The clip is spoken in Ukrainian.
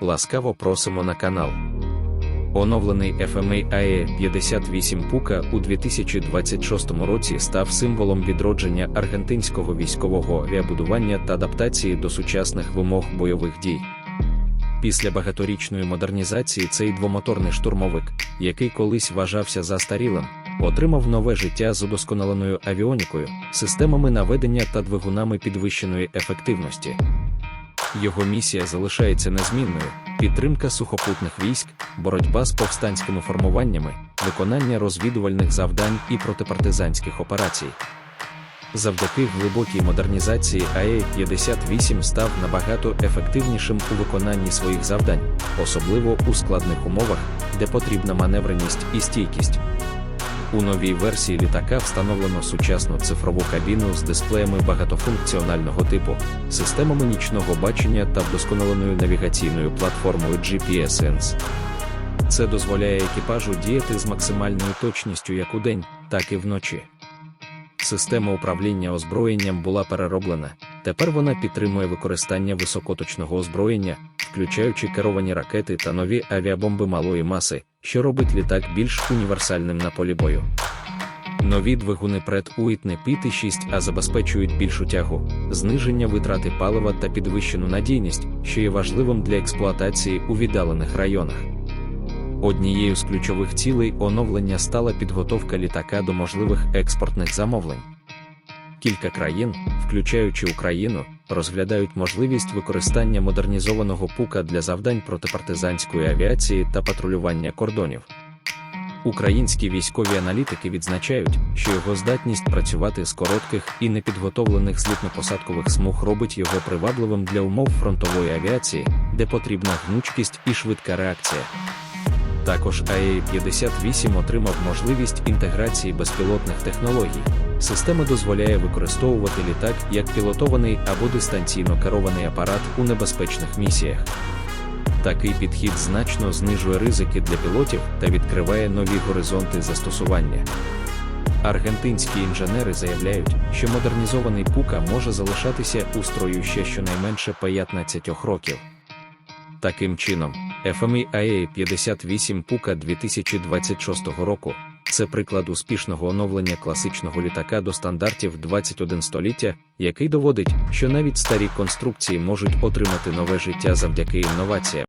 Ласкаво просимо на канал. Оновлений FMA AE 58 Пука у 2026 році став символом відродження аргентинського військового авіабудування та адаптації до сучасних вимог бойових дій. Після багаторічної модернізації цей двомоторний штурмовик, який колись вважався застарілим, отримав нове життя з удосконаленою авіонікою, системами наведення та двигунами підвищеної ефективності. Його місія залишається незмінною: підтримка сухопутних військ, боротьба з повстанськими формуваннями, виконання розвідувальних завдань і протипартизанських операцій. Завдяки глибокій модернізації АЕ-58 став набагато ефективнішим у виконанні своїх завдань, особливо у складних умовах, де потрібна маневреність і стійкість. У новій версії літака встановлено сучасну цифрову кабіну з дисплеями багатофункціонального типу, системами нічного бачення та вдосконаленою навігаційною платформою GPS-Sense. Це дозволяє екіпажу діяти з максимальною точністю як удень, так і вночі. Система управління озброєнням була перероблена. Тепер вона підтримує використання високоточного озброєння, включаючи керовані ракети та нові авіабомби малої маси, що робить літак більш універсальним на полі бою. Нові двигуни Pratt Whitney PT6A забезпечують більшу тягу, зниження витрати палива та підвищену надійність, що є важливим для експлуатації у віддалених районах. Однією з ключових цілей оновлення стала підготовка літака до можливих експортних замовлень. Кілька країн, включаючи Україну, розглядають можливість використання модернізованого пука для завдань протипартизанської авіації та патрулювання кордонів. Українські військові аналітики відзначають, що його здатність працювати з коротких і непідготовлених злітно-посадкових смуг робить його привабливим для умов фронтової авіації, де потрібна гнучкість і швидка реакція. Також AE-58 отримав можливість інтеграції безпілотних технологій. Система дозволяє використовувати літак як пілотований або дистанційно керований апарат у небезпечних місіях. Такий підхід значно знижує ризики для пілотів та відкриває нові горизонти застосування. Аргентинські інженери заявляють, що модернізований пука може залишатися у строю ще щонайменше 15 років. Таким чином, FMI AE58 Пука 2026 року це приклад успішного оновлення класичного літака до стандартів 21 століття, який доводить, що навіть старі конструкції можуть отримати нове життя завдяки інноваціям.